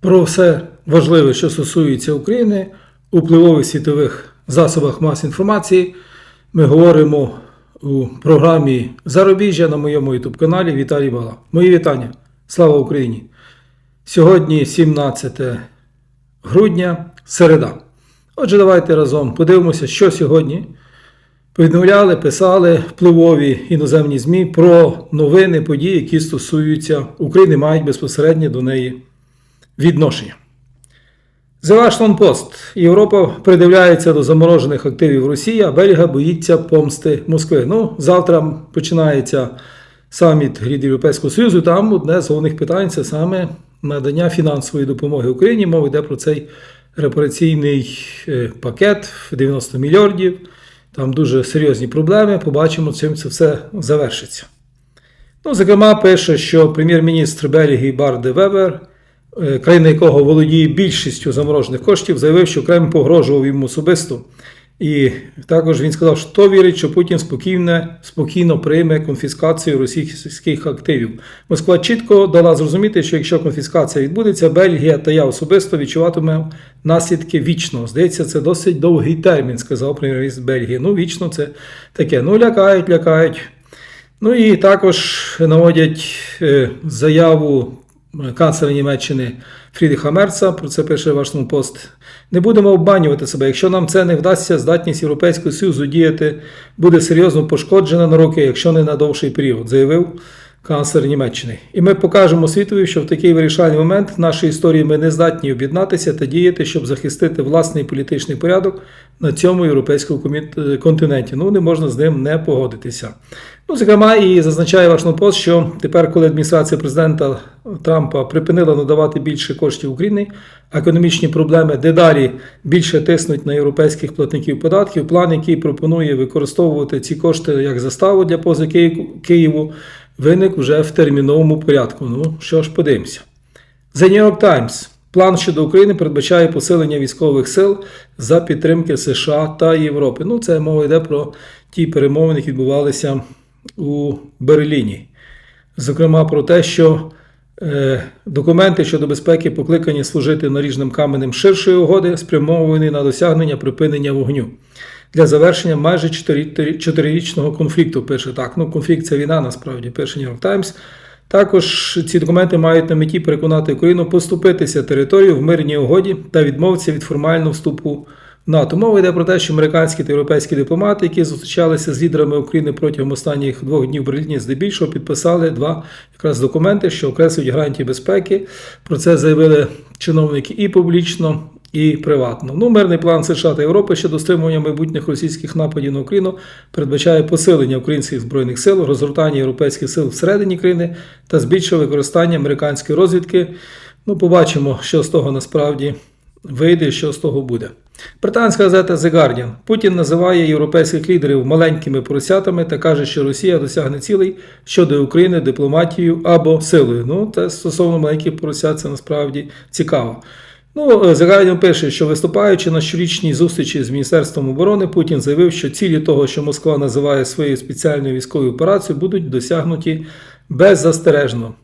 Про все важливе, що стосується України, у впливових світових засобах масової інформації ми говоримо у програмі Зарубіжжя на моєму youtube каналі Віталій Бала. Мої вітання. Слава Україні! Сьогодні 17 грудня, середа. Отже, давайте разом подивимося, що сьогодні повідомляли, писали впливові іноземні ЗМІ про новини, події, які стосуються України, мають безпосередньо до неї відношення. The Washington Post. Європа придивляється до заморожених активів Росії, а Бельга боїться помсти Москви. Ну, завтра починається саміт Глід Європейського Союзу. Там одне з головних питань це саме надання фінансової допомоги Україні. Мова йде про цей репараційний е, пакет 90 мільярдів. Там дуже серйозні проблеми. Побачимо, чим це все завершиться. Ну, зокрема, пише, що прем'єр-міністр Бельгії Барде Вебер, країна якого володіє більшістю заморожених коштів, заявив, що Кремль погрожував йому особисто. І також він сказав, що вірить, що Путін спокійно, спокійно прийме конфіскацію російських активів. Москва чітко дала зрозуміти, що якщо конфіскація відбудеться, Бельгія та я особисто відчуватиме наслідки вічно. Здається, це досить довгий термін, сказав прем'єр-міністр Бельгії. Ну, вічно це таке. Ну, лякають, лякають. Ну і також наводять е, заяву канцлера Німеччини Фрідріха Мерца, про це пише Вашингтон Пост. Не будемо обманювати себе. Якщо нам це не вдасться, здатність Європейського Союзу діяти буде серйозно пошкоджена на роки, якщо не на довший період, заявив канцлер Німеччини. І ми покажемо світові, що в такий вирішальний момент в нашій історії ми не здатні об'єднатися та діяти, щоб захистити власний політичний порядок на цьому європейському континенті. Ну, не можна з ним не погодитися. Ну, зокрема, і зазначає Вашингтон Пост, що тепер, коли адміністрація президента Трампа припинила надавати більше коштів Україні, економічні проблеми дедалі більше тиснуть на європейських платників податків. План, який пропонує використовувати ці кошти як заставу для поза Ки- Києву, виник вже в терміновому порядку. Ну що ж, подивимося. The New York Times. План щодо України передбачає посилення військових сил за підтримки США та Європи. Ну, це мова йде про ті перемовини, які відбувалися у Берліні. Зокрема, про те, що е, документи щодо безпеки покликані служити наріжним каменем ширшої угоди, спрямовані на досягнення припинення вогню для завершення майже чотири- чотирирічного конфлікту. Пише так. Ну, конфлікт це війна, насправді, пише New York Times. Також ці документи мають на меті переконати Україну поступитися територію в мирній угоді та відмовитися від формального вступу в НАТО. Мова йде про те, що американські та європейські дипломати, які зустрічалися з лідерами України протягом останніх двох днів в Берліні, здебільшого підписали два якраз документи, що окреслюють гарантії безпеки. Про це заявили чиновники і публічно. І приватно. Ну, мирний план США та Європи щодо стримування майбутніх російських нападів на Україну передбачає посилення українських збройних сил, розгортання європейських сил всередині країни та збільшення використання американської розвідки. Ну, побачимо, що з того насправді вийде, що з того буде. Британська газета The Guardian. Путін називає європейських лідерів маленькими поросятами та каже, що Росія досягне цілей щодо України дипломатією або силою. Ну, це стосовно маленьких поросят, це насправді цікаво. Ну, The Guardian пише, що виступаючи на щорічній зустрічі з Міністерством оборони, Путін заявив, що цілі того, що Москва називає своєю спеціальною військовою операцією, будуть досягнуті беззастережно.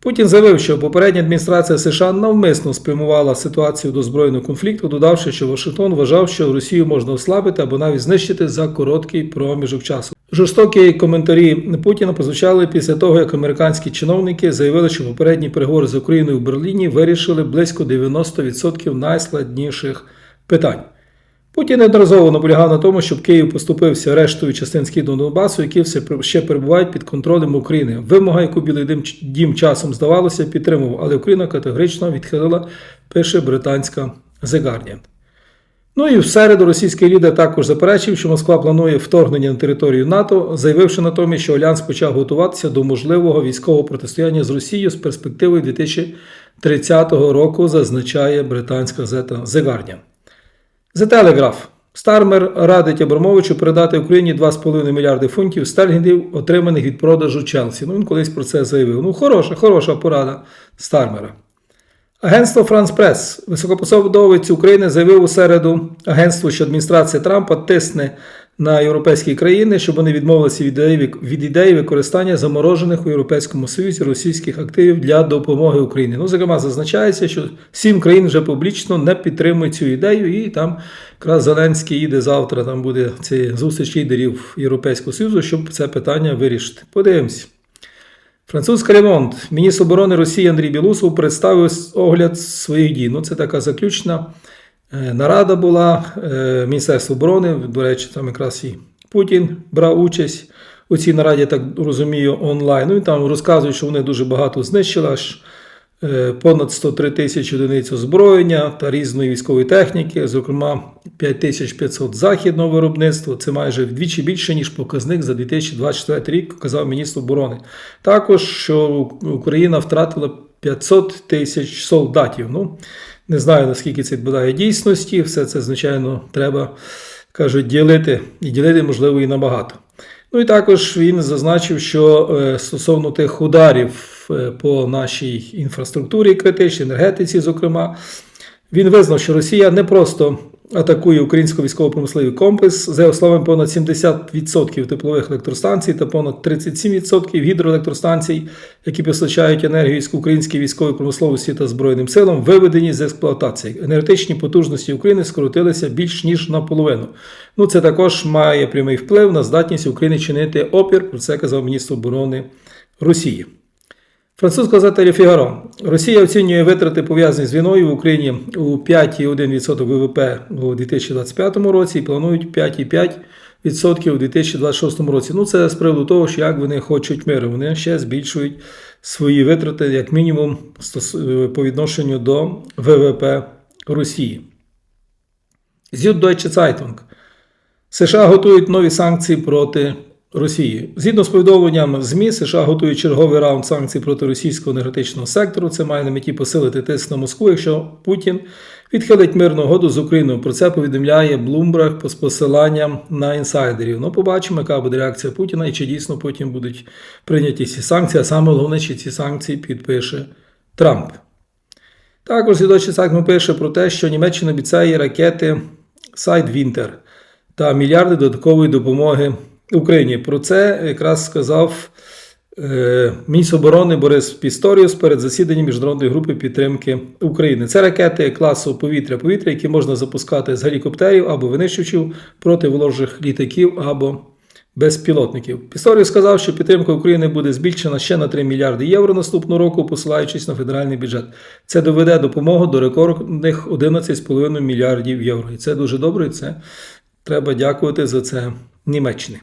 Путін заявив, що попередня адміністрація США навмисно спрямувала ситуацію до збройного конфлікту, додавши, що Вашингтон вважав, що Росію можна ослабити або навіть знищити за короткий проміжок часу. Жорстокі коментарі Путіна прозвучали після того, як американські чиновники заявили, що попередні переговори з Україною в Берліні вирішили близько 90% найскладніших питань. Путін неодноразово наполягав на тому, щоб Київ поступився рештою частин східного Донбасу, які все ще перебувають під контролем України. Вимога, яку Білий дім часом здавалося, підтримував, але Україна категорично відхилила, пише британська The Guardian. Ну і в середу російський лідер також заперечив, що Москва планує вторгнення на територію НАТО, заявивши натомість, що Альянс почав готуватися до можливого військового протистояння з Росією з перспективою 2030 року, зазначає британська газета The Guardian. The Telegraph. Стармер радить Абрамовичу передати Україні 2,5 мільярди фунтів стерлінгів, отриманих від продажу Челсі. Ну, він колись про це заявив. Ну, хороша, хороша порада Стармера. Агентство Франс Прес. Високопосадовець України заявив у середу агентству, що адміністрація Трампа тисне на європейські країни, щоб вони відмовилися від ідеї, від ідеї використання заморожених у Європейському Союзі російських активів для допомоги Україні. Ну, зокрема, зазначається, що сім країн вже публічно не підтримують цю ідею, і там якраз Зеленський їде завтра. Там буде ця зустріч лідерів Європейського Союзу, щоб це питання вирішити. Подивимось. Французький ремонт. Міністр оборони Росії Андрій Білусов представив огляд своїх дій. Ну, це така заключна е, нарада була е, Міністерства оборони. До речі, там якраз і Путін брав участь у цій нараді, так розумію, онлайн. Ну і там розказують, що вони дуже багато знищили, аж понад 103 тисячі одиниць озброєння та різної військової техніки, зокрема 5500 західного виробництва. Це майже вдвічі більше, ніж показник за 2024 рік, казав міністр оборони. Також що Україна втратила 500 тисяч солдатів. Ну, не знаю, наскільки це відповідає дійсності. Все це, звичайно, треба кажуть, ділити і ділити, можливо, і набагато. Ну і також він зазначив, що е, стосовно тих ударів е, по нашій інфраструктурі критичній, енергетиці, зокрема, він визнав, що Росія не просто атакує українсько військово-промисловий комплекс, за його словами, понад 70% теплових електростанцій та понад 37% гідроелектростанцій, які постачають енергію українській військовій промисловості та Збройним силам, виведені з експлуатації. Енергетичні потужності України скоротилися більш ніж наполовину. Ну, це також має прямий вплив на здатність України чинити опір. Про це казав міністр оборони Росії. Французька газета «Ле Фігаро». Росія оцінює витрати пов'язані з війною в Україні у 5,1% ВВП у 2025 році і планують 5,5% у 2026 році. Ну, це з приводу того, що як вони хочуть миру. Вони ще збільшують свої витрати, як мінімум, по відношенню до ВВП Росії. Süddeutsche Zeitung. США готують нові санкції проти Росії. Згідно з повідомленням ЗМІ, США готують черговий раунд санкцій проти російського енергетичного сектору. Це має на меті посилити тиск на Москву, якщо Путін відхилить мирну угоду з Україною. Про це повідомляє Bloomberg з посиланням на інсайдерів. Ну, побачимо, яка буде реакція Путіна і чи дійсно потім будуть прийняті ці санкції. А саме головне, чи ці санкції підпише Трамп. Також слідочий сайт пише про те, що Німеччина обіцяє ракети Сайдвінтер та мільярди додаткової допомоги. Україні. Про це якраз сказав е, міністр оборони Борис Пісторіус перед засіданням міжнародної групи підтримки України. Це ракети класу повітря-повітря, які можна запускати з гелікоптерів або винищувачів проти ворожих літаків або безпілотників. Пісторіус сказав, що підтримка України буде збільшена ще на 3 мільярди євро наступного року, посилаючись на федеральний бюджет. Це доведе допомогу до рекордних 11,5 мільярдів євро. І це дуже добре. і Це треба дякувати за це Німеччині.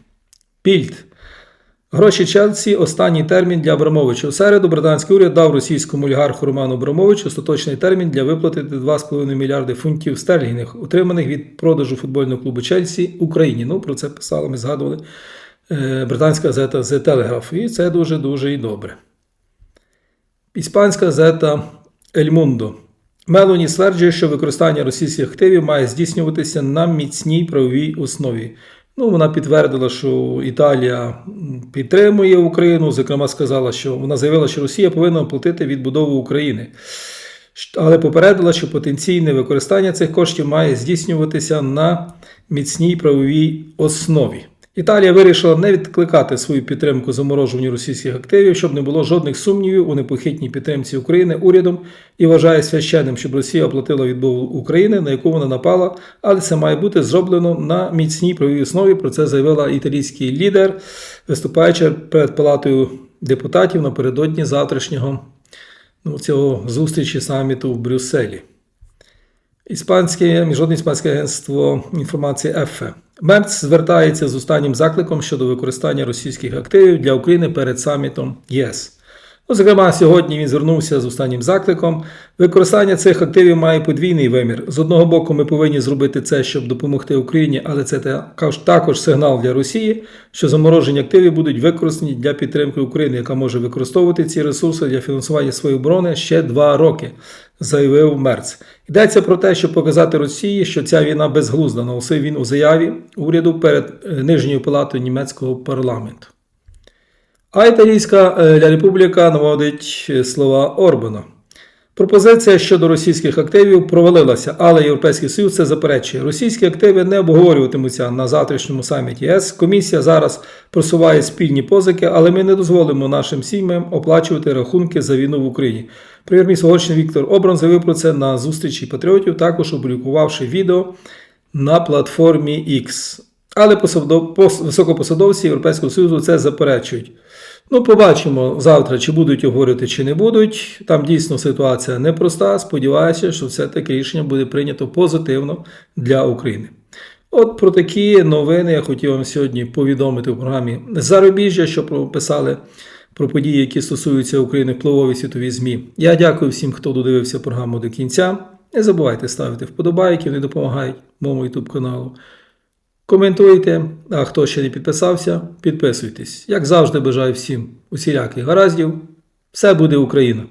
Пільд. Гроші Челсі останній термін для Абрамовича. У середу британський уряд дав російському олігарху Роману Абрамовичу остаточний термін для виплати 2,5 мільярди фунтів стерлінгів, отриманих від продажу футбольного клубу Челсі Україні. Ну, про це писали, ми згадували е, британська газета The Telegraph. І це дуже-дуже і добре. Іспанська газета El Mundo. Мелоні стверджує, що використання російських активів має здійснюватися на міцній правовій основі. Ну, вона підтвердила, що Італія підтримує Україну. Зокрема, сказала, що вона заявила, що Росія повинна платити відбудову України. Але попередила, що потенційне використання цих коштів має здійснюватися на міцній правовій основі. Італія вирішила не відкликати свою підтримку заморожуванню російських активів, щоб не було жодних сумнівів у непохитній підтримці України урядом і вважає священним, щоб Росія оплатила відбуву України, на яку вона напала, але це має бути зроблено на міцній правовій основі. Про це заявила італійський лідер, виступаючи перед палатою депутатів напередодні завтрашнього ну, цього зустрічі саміту в Брюсселі. Іспанське міжнародне іспанське агентство інформації ЕФЕ. Мерц звертається з останнім закликом щодо використання російських активів для України перед самітом ЄС. Ну, Зокрема, сьогодні він звернувся з останнім закликом. Використання цих активів має подвійний вимір. З одного боку, ми повинні зробити це, щоб допомогти Україні, але це також сигнал для Росії, що заморожені активи будуть використані для підтримки України, яка може використовувати ці ресурси для фінансування своєї оборони ще два роки, заявив Мерц. Йдеться про те, щоб показати Росії, що ця війна безглузда, наголосив він у заяві уряду перед е, нижньою палатою німецького парламенту. А Італійська Ля Республіка наводить слова Орбана. Пропозиція щодо російських активів провалилася, але Європейський Союз це заперечує. Російські активи не обговорюватимуться на завтрашньому саміті ЄС. Комісія зараз просуває спільні позики, але ми не дозволимо нашим сім'ям оплачувати рахунки за війну в Україні. Прем'єр-міністр Угорщини Віктор Обран заявив про це на зустрічі патріотів, також опублікувавши відео на платформі X. Але посадов- пос- високопосадовці Європейського Союзу це заперечують. Ну, побачимо завтра, чи будуть говорити, чи не будуть. Там дійсно ситуація непроста. Сподіваюся, що все-таки рішення буде прийнято позитивно для України. От про такі новини я хотів вам сьогодні повідомити в програмі Зарубіжжя, що прописали про події, які стосуються України впливові світові ЗМІ. Я дякую всім, хто додивився програму до кінця. Не забувайте ставити вподобайки, вони допомагають моєму YouTube каналу. Коментуйте, а хто ще не підписався, підписуйтесь. Як завжди, бажаю всім усіляких гараздів. Все буде Україна!